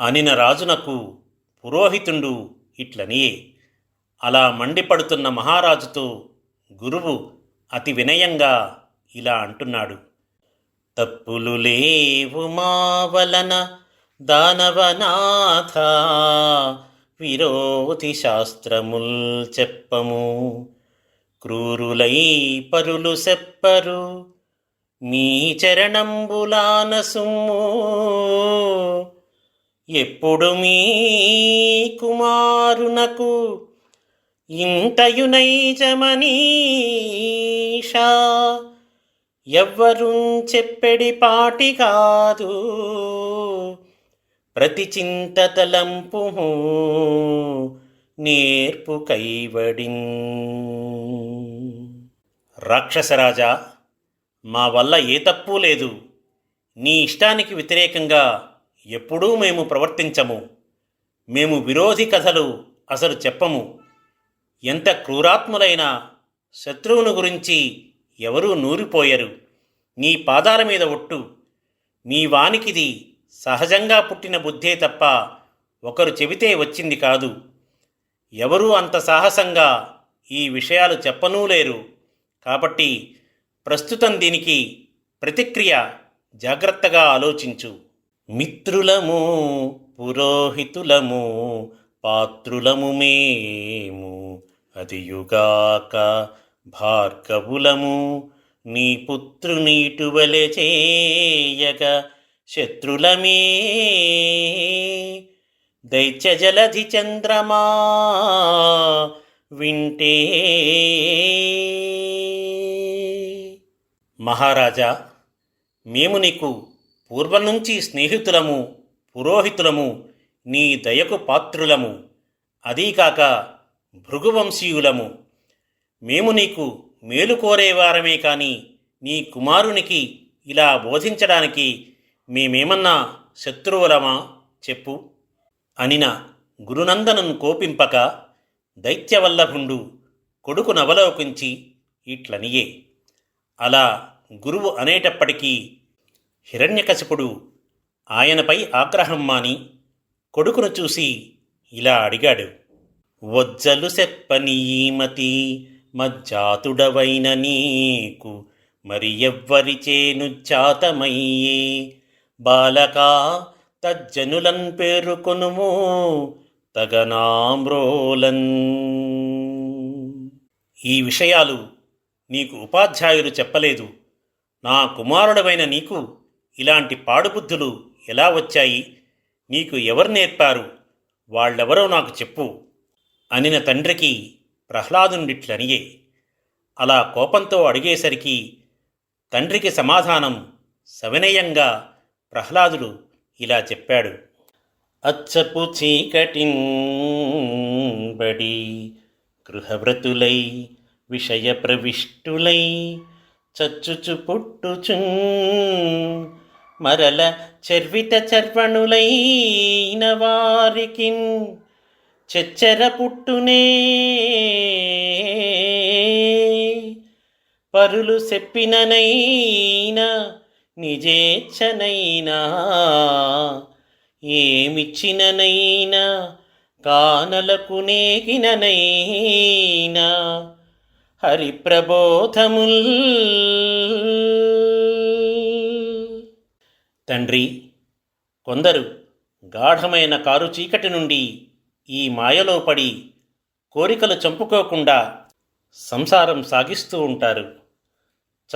అనిన రాజునకు పురోహితుండు ఇట్లనియే అలా మండిపడుతున్న మహారాజుతో గురువు అతి వినయంగా ఇలా అంటున్నాడు. తప్పులు లేవు మావలన దానవనాథ విరోధి శాస్త్రముల్ చెప్పము. క్రూరులై పరులు సెప్పరు మీ చరణంబులాన సుమ్ము. ఎప్పుడు మీ కుమారునకు ఇంతయునైజమనీషా ఎవ్వరు చెప్పెడి పాటి కాదు. ప్రతి చింత తలంపు నేర్పు కైవడి. రాక్షసరాజా మా వల్ల ఏ తప్పు లేదు. నీ ఇష్టానికి వ్యతిరేకంగా ఎప్పుడూ మేము ప్రవర్తించము. మేము విరోధి కథలు అసలు చెప్పము. ఎంత క్రూరాత్ములైన శత్రువును గురించి ఎవరూ నూరిపోయరు. నీ పాదాల మీద ఒట్టు. మీ వానికిది సహజంగా పుట్టిన బుద్ధే తప్ప ఒకరు చెబితే వచ్చింది కాదు. ఎవరూ అంత సాహసంగా ఈ విషయాలు చెప్పనూ లేరు. కాబట్టి ప్రస్తుతం దీనికి ప్రతిక్రియ జాగ్రత్తగా ఆలోచించు. మిత్రులము పురోహితులము పాత్రులము మేము. అదియుగాక భార్గవులము నీ పుత్రునీటువలె చేయగ శత్రులమే. దైత్య జలధి చంద్రమా వింటే. మహారాజా మేము నీకు పూర్వం నుంచి స్నేహితులము పురోహితులము నీ దయకు పాత్రులము. అదీకాక భృగువంశీయులము. మేము నీకు మేలు కోరేవారమే కాని నీ కుమారునికి ఇలా బోధించడానికి మేమేమన్నా శత్రువులమా చెప్పు. అనిన గురునందనను కోపింపక దైత్యవల్లభుండు కొడుకు నవలోకించి ఇట్లనియే. అలా గురువు అనేటప్పటికీ హిరణ్యకశిపుడు ఆయనపై ఆగ్రహం మాని కొడుకును చూసి ఇలా అడిగాడు వజ్జలు సెప్పనీమతి మజ్జాతుడవైన నీకు మరి ఎవ్వరి చేను జాతమయ్యే బాలకా తజ్జనులన్ పేరుకొనుము తగనామ్రోలన్. ఈ విషయాలు నీకు ఉపాధ్యాయులు చెప్పలేదు నా కుమారుడవైన నీకు ఇలాంటి పాడుబుద్ధులు ఎలా వచ్చాయి? నీకు ఎవరు నేర్పారు? వాళ్ళెవరో నాకు చెప్పు. అనిన తండ్రికి ప్రహ్లాదుండిట్లనియే అలా కోపంతో అడిగేసరికి తండ్రికి సమాధానం సవినయంగా ప్రహ్లాదుడు ఇలా చెప్పాడు. అచ్చపు చీకటిన్ బడి గృహవ్రతులై విషయ ప్రవిష్టులై చచ్చుచు పుట్టుచు మరల చర్విత చర్వణులైన వారికి చెచ్చర పుట్టునే. పరులు చెప్పిననైనా నిజేచ్ఛనైనా ఏమిచ్చిననైనా కానలకు నేగిననైనా హరిప్రబోధముల్ తండ్రి కొందరు గాఢమైన కారు చీకటి నుండి ఈ మాయలో పడి కోరికలు చంపుకోకుండా సంసారం సాగిస్తూ ఉంటారు.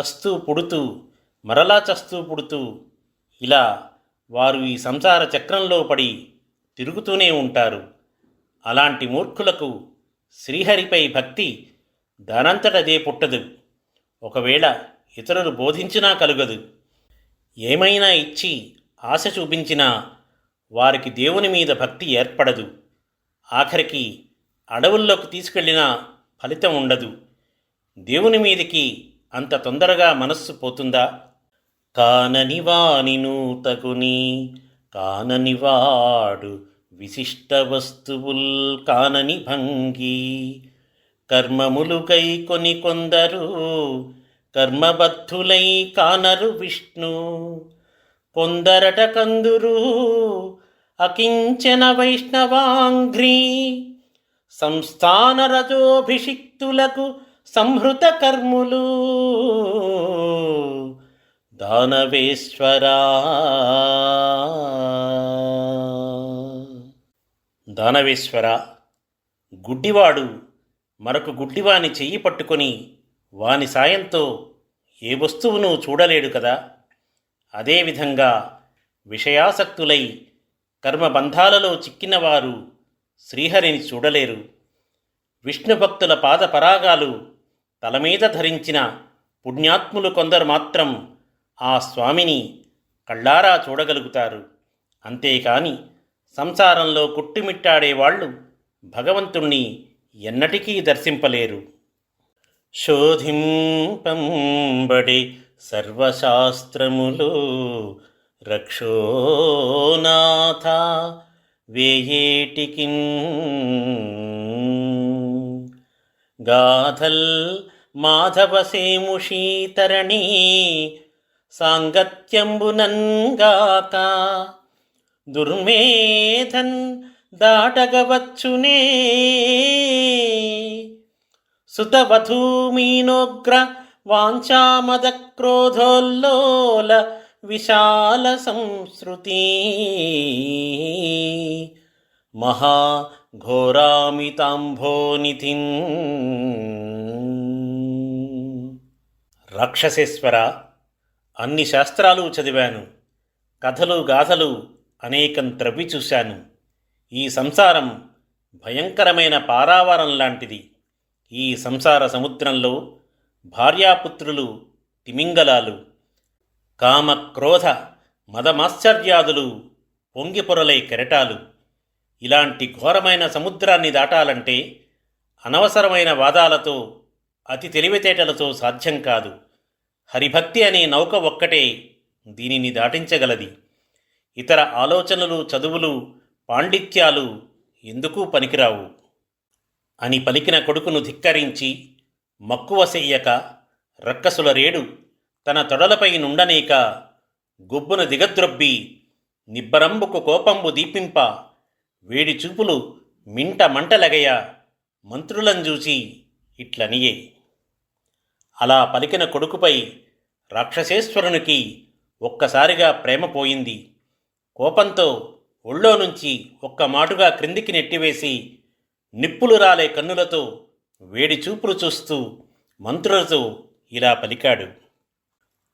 చస్తూ పుడుతూ మరలా చస్తూ పుడుతూ ఇలా వారు ఈ సంసార చక్రంలో పడి తిరుగుతూనే ఉంటారు. అలాంటి మూర్ఖులకు శ్రీహరిపై భక్తి దానంతటదే పుట్టదు. ఒకవేళ ఇతరులు బోధించినా కలుగదు. ఏమైనా ఇచ్చి ఆశ చూపించినా వారికి దేవుని మీద భక్తి ఏర్పడదు. ఆఖరికి అడవుల్లోకి తీసుకెళ్ళినా ఫలితం ఉండదు. దేవుని మీదికి అంత తొందరగా మనస్సు పోతుందా? కానని వాని నూతకుని కానని వాడు విశిష్ట వస్తువుల్ కానని భంగి కర్మములు కొని కొందరు కర్మబద్ధులై కానరు విష్ణు. కొందరట కందురు అకించన వైష్ణవాంఘ్రీ. సంస్థానరజోభిషిక్తులకు సంహృత కర్ములు. దానవేశ్వరా. దానవేశ్వర గుడ్డివాడు మరొక గుడ్డివాని చెయ్యి పట్టుకొని వాని సాయంతో ఏ వస్తువును చూడలేడు కదా? అదేవిధంగా విషయాసక్తులై కర్మబంధాలలో చిక్కినవారు శ్రీహరిని చూడలేరు. విష్ణు భక్తుల తలమీద ధరించిన పుణ్యాత్ములు కొందరు మాత్రం ఆ స్వామిని కళ్ళారా చూడగలుగుతారు. అంతేకాని సంసారంలో కుట్టుమిట్టాడేవాళ్ళు భగవంతుణ్ణి ఎన్నటికీ దర్శింపలేరు. శోధింపంబడి సర్వశాస్త్రములు రక్షోనాథ వేయేటికి. గాథల్ మాధవసేముషీతరణీ సాంగత్యంబునంగాక దుర్మేధన్ దాటగవచ్చునే సుతవధూమీనోగ్ర వాంఛామద క్రోధోల్లోల విశాల సంస్కృతి మహాఘోరామితాంభోనిధిన్ రాక్షసేశ్వర అన్ని శాస్త్రాలు చదివాను కథలు గాథలు అనేకం త్రవ్వి చూశాను. ఈ సంసారం భయంకరమైన పారావారం లాంటిది ఈ సంసార సముద్రంలో భార్యాపుత్రులు తిమింగలాలు కామ క్రోధ మదమాశ్చర్యాదులు పొంగిపొరలై కెరటాలు. ఇలాంటి ఘోరమైన సముద్రాన్ని దాటాలంటే అనవసరమైన వాదాలతో అతి తెలివితేటలతో సాధ్యం కాదు. హరిభక్తి అనే నౌక ఒక్కటే దీనిని దాటించగలది. ఇతర ఆలోచనలు చదువులు పాండిత్యాలు ఎందుకు పనికిరావు? అని పలికిన కొడుకును ధిక్కరించి మక్కువ చెయ్యక రక్కసుల రేడు తన తొడలపై నుండనేక గుబ్బున దిగద్రొబ్బి నిబ్బరంబుకు కోపంబు దీపింప వేడి చూపులు మింట మంటలగయ మంత్రులను చూసి ఇట్లనియే. అలా పలికిన కొడుకుపై రాక్షసేశ్వరునికి ఒక్కసారిగా ప్రేమ పోయింది. కోపంతో ఒళ్ళో నుంచి ఒక్క మాటుగా క్రిందికి నెట్టివేసి నిప్పులు రాలే కన్నులతో వేడి చూపులు చూస్తూ మంత్రులతో ఇలా పలికాడు.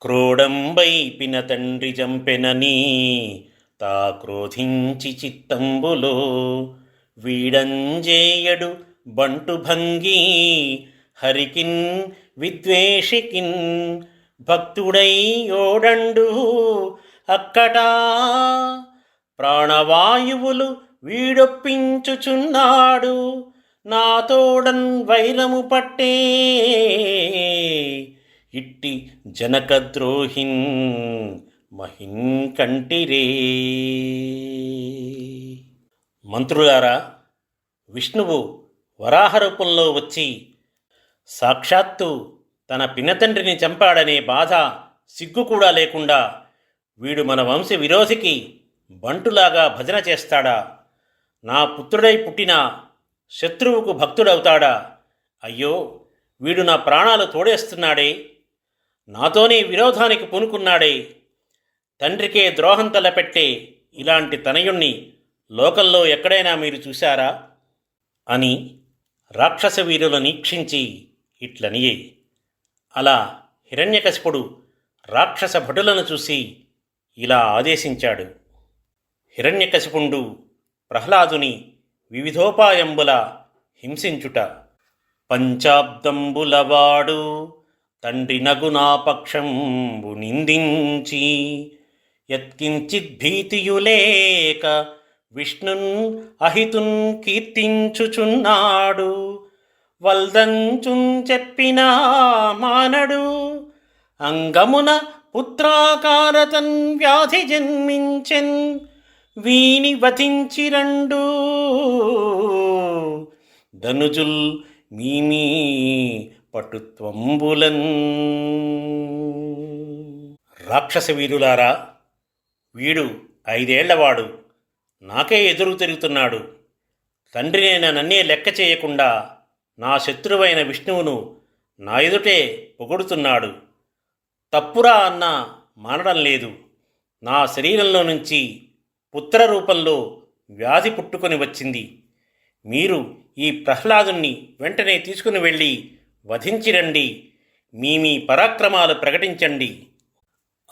క్రోడంబై పిన తండ్రి జంపెనని తా క్రోధించి చిత్తంబులో వీడంజేయడు బంటు భంగి హరికిన్ విద్వేషికిన్ భక్తుడై ఓడండు అక్కటా ప్రాణవాయువులు వీడొప్పించుచున్నాడు. నా తోడన్ వైరము పట్టే ఇట్టి జనకద్రోహిన్ మహిన్ కంటిరే. మంత్రులారా విష్ణువు వరాహ రూపంలో వచ్చి సాక్షాత్తు తన పినతండ్రిని చంపాడనే బాధ సిగ్గు కూడా లేకుండా వీడు మన వంశ విరోధికి బంటులాగా భజన చేస్తాడా? నా పుత్రుడై పుట్టిన శత్రువుకు భక్తుడవుతాడా? అయ్యో వీడు నా ప్రాణాలు తోడేస్తున్నాడే. నాతోనే విరోధానికి పూనుకున్నాడే. తండ్రికే ద్రోహం తలపెట్టే ఇలాంటి తనయుణ్ణి లోకంలో ఎక్కడైనా మీరు చూశారా? అని రాక్షస వీరుల నీక్షించి ఇట్లనియే. అలా హిరణ్యకశిపుడు రాక్షస భటులను చూసి ఇలా ఆదేశించాడు. హిరణ్యకశిపుండు ప్రహ్లాదుని వివిధోపాయంబుల హింసించుట. పంచాబ్దంబులవాడు తండ్రి నగునాపక్షంబు నిందించి యత్కించిద్భీతియులేక విష్ణున్ అహితున్ కీర్తించుచున్నాడు. వల్దంచున్ చెప్పిన మానడు అంగమున పుత్రాకారతన్ వ్యాధి జన్మించెన్. వీని వధించి రెండు ధనుజుల్ మీమీ పటుత్వంబులన్. రాక్షస వీరులారా వీడు ఐదేళ్ళవాడు. నాకే ఎదురు తిరుగుతున్నాడు. తండ్రినైన నన్నే లెక్క చేయకుండా నా శత్రువైన విష్ణువును నా ఎదుటే పొగుడుతున్నాడు. తప్పురా అన్న మానడం లేదు. నా శరీరంలో నుంచి పుత్ర రూపంలో వ్యాధి పుట్టుకొని వచ్చింది. మీరు ఈ ప్రహ్లాదుణ్ణి వెంటనే తీసుకుని వెళ్ళి వధించిరండి మీ మీ పరాక్రమాలు ప్రకటించండి.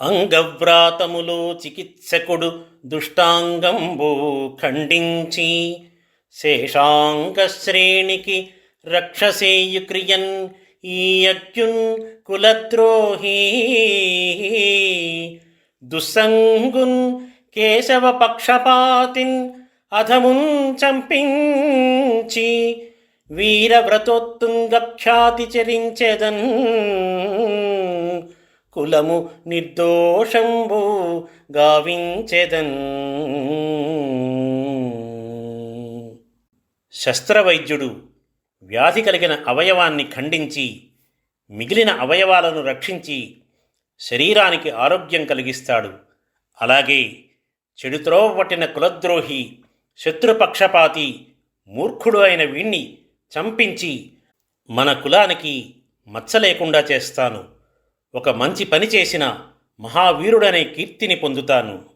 అంగవ్రాతములో చికిత్సకుడు దుష్టాంగంబు ఖండించి శేషాంగశ్రేణికి రక్షసేయుక్రియన్ రక్షసేయు క్రియన్ ఈ అర్జున్ కులద్రోహీ. దుస్సంగున్ కేశవ పక్షపాతిన్ అధమున్ చంపించి వీరవ్రతోత్తుంగఖ్యాతి చరించెదన్ కులము నిర్దోషంబు గావించెదన్ శస్త్రవైద్యుడు వ్యాధి కలిగిన అవయవాన్ని ఖండించి మిగిలిన అవయవాలను రక్షించి శరీరానికి ఆరోగ్యం కలిగిస్తాడు. అలాగే చెడుత్రోవ పట్టిన కులద్రోహి శత్రుపక్షపాతి మూర్ఖుడు అయిన వీణ్ణి చంపించి మన కులానికి మచ్చ లేకుండా చేస్తాను. ఒక మంచి పని చేసిన మహావీరుడనే కీర్తిని పొందుతాను.